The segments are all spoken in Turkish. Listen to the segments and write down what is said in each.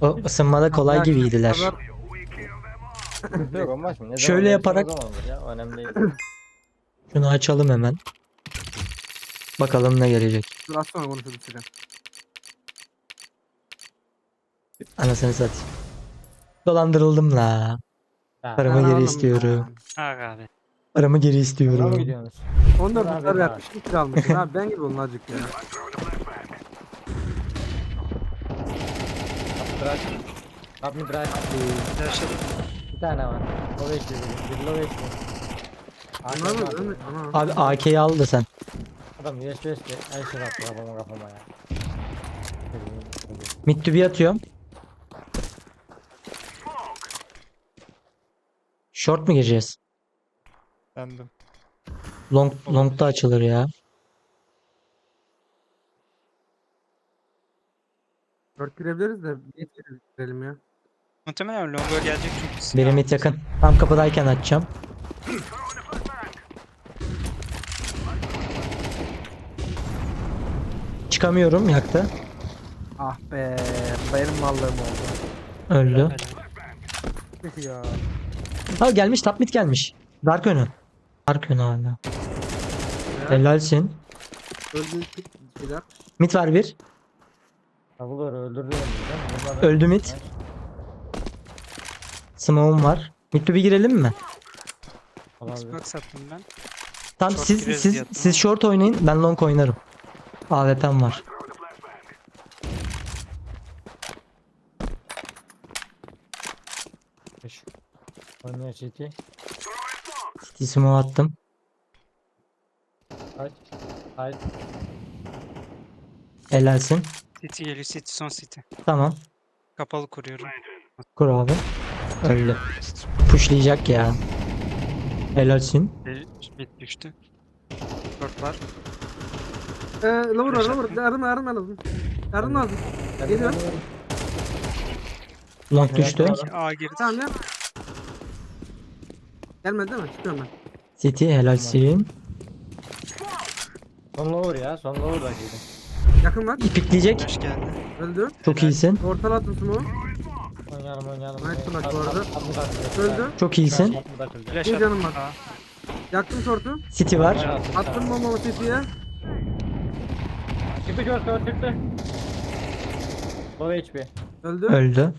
O ısınmada kolay gibiydiler. kadar- Yok olmaz mı? Ne Şöyle zaman yaparak- gelirse o zamandır Ya. Önemli değil. Şunu açalım hemen. Bakalım ne gelecek. Dur az sonra konuşuruz size. Anasını satayım. Dolandırıldım la. Ha, Paramı geri istiyorum. Ha abi. Paramı geri Buna mı istiyorum. gidiyorsunuz? 14 Abi mutlar ya. yapmış. 2 almışsın abi. Ben gibi olun azıcık ya. Bırak. Up mid right. Yaşadım. Bir tane var. Low HP bir. Low HP. Bunlar mı? Mi? var. Ana. Abi AK'yi al da sen. Adam USB USB. Her şey attı kafama kafama ya. Mid to be atıyorum. Short mu gireceğiz? Bendim. Long long da açılır ya. Dört girebiliriz de bir girelim ya. Muhtemelen Longo gelecek çünkü. silah Biri mid yakın. Tam kapıdayken açacağım. Çıkamıyorum yaktı. Ah be. Benim mallığım oldu. Öldü. Ya. Ha gelmiş top mid gelmiş. Dark önü. Dark önü hala. Helalsin. Öldü şeyler. Mid var bir. Davulları öldürdü beni. Bunlar Öldü mid. Smoke'um var. To be girelim mi? Olabilir. Xbox attım ben. Tamam Short siz gireriz siz diye siz short oynayın ben long oynarım. AWP'm var. Beş. Oynuyor CT. City smoke attım. Kaç. Kaç. Helalsin. City geliyor City son City. Tamam. Kapalı kuruyorum. Kur abi. Öldü. Pushlayacak ya. Helalsin. Bit düştü. Short var. Eee lower var lower. Yardım yardım lazım. Yardım lazım. Geliyor. Long düştü. A girdi. Tamam ya. Gelmedi değil mi? Çıkıyorum ben. City helalsin. Son lower ya. Son lower da girdi. Yakın var. İpikleyecek. Flash geldi. Öldü. Çok iyisin. Ortala attım smoke. Oynayalım oynayalım. Nice flash bu arada. Öldü. Çok iyisin. Flash Bir canım var. A. Yaktım short'u. City var. Attım bombamı CT'ye. Çıktı gör gör çıktı. Low HP. Öldü. Öldü.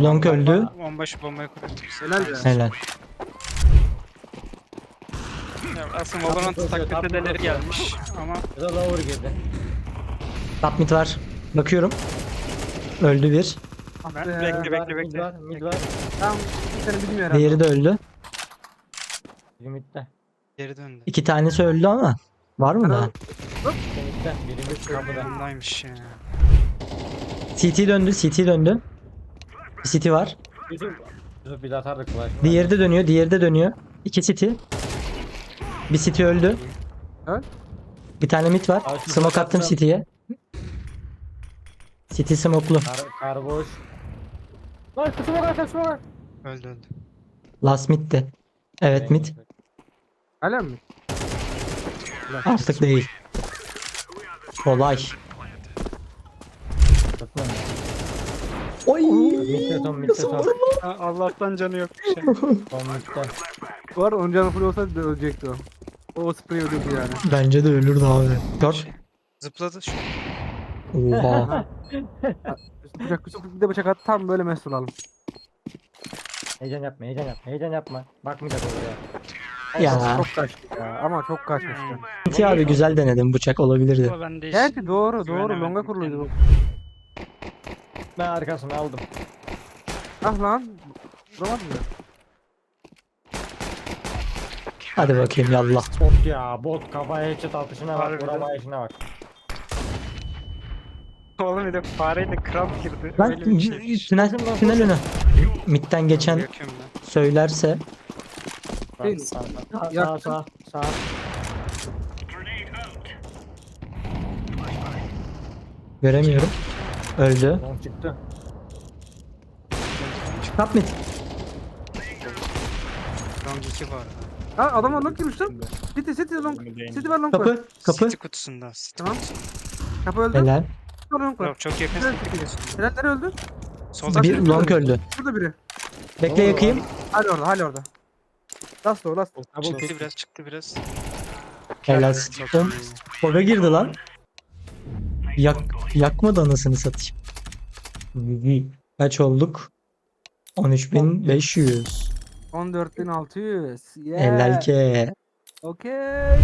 Long öldü. Onbaşı bombayı kuruyorum. Helal be. Helal. Aslında Valorant taklit edeleri gelmiş ama Ya da lower girdi. Top mid var. Bakıyorum. Öldü bir. ben, be. bekle var, bekle Mid bekle. var. Mid var. Tamam. Bir tane bilmiyor herhalde. Diğeri de öldü. Biri midde. Geri döndü. İki tanesi öldü ama. Var mı daha? Biri midde. Biri mid kapıda. Ya. CT döndü. CT döndü. Bir CT var. Yusuf bir de atardık flash. Diğeri de dönüyor. Diğeri de dönüyor. İki city. Bir city öldü. Evet. Bir tane mid var. Abi Smoke attım city'ye. City smoke'lu. Kar, kar boş. Lan bak kısma bak. Öldü öldü. Last mid'ti. Evet mid. Hala mi? Artık değil. Kolay. Oy. Son son. Ha, Allah'tan canı yok bir şey. Son arada onun canı full da ölecekti o. O sprey ölürdü yani. Bence de ölürdü abi. Short. Zıpladı şu. Oha. Bıçak bıçak bir de bıçak at tam böyle mesul alalım. Heyecan yapma heyecan yapma heyecan yapma. Bak midde doğru ya. ya. Çok kaçtı ya ama çok kaçmıştı. City abi güzel denedim. Bıçak olabilirdi. Ama ben de hiç Gerçi doğru doğru güvenemedim longa kuruluydu bu. Ben arkasını aldım. Ah lan. Vuramadım ya. Hadi bakayım yallah. Bot ya bot kafaya headshot atışına bak Harbiden. vuramayışına bak. Oğlum bir de fareyle kramp girdi. Lan Öyle bir şey. tünel, tünel önü. Mid'den geçen Yakıyorum ben. söylerse Değil. Sağ sağ sağ Yaktım. sağ sağ. göremiyorum. Öldü. Long çıktı. Top mid. Long 2 var. Ha adam var long girmiş lan. City city long. City var long var. Kapı. Kapı. City kutusunda. City Tamam. Kapı öldü. Helal. 2 tane long var. Yok çok yakın. Evet. Helal nereye öldü? Solda Bir long öldü. Şurada biri. Bekle yakayım. Hala orada hala orada. Last o last. Double çıktı biraz çıktı biraz. Oğlum, iyi. Fove girdi lan. Yak, yakmadı anasını satayım. Kaç olduk? 13.500. 14.600. Yeah. Helal ki. Okay.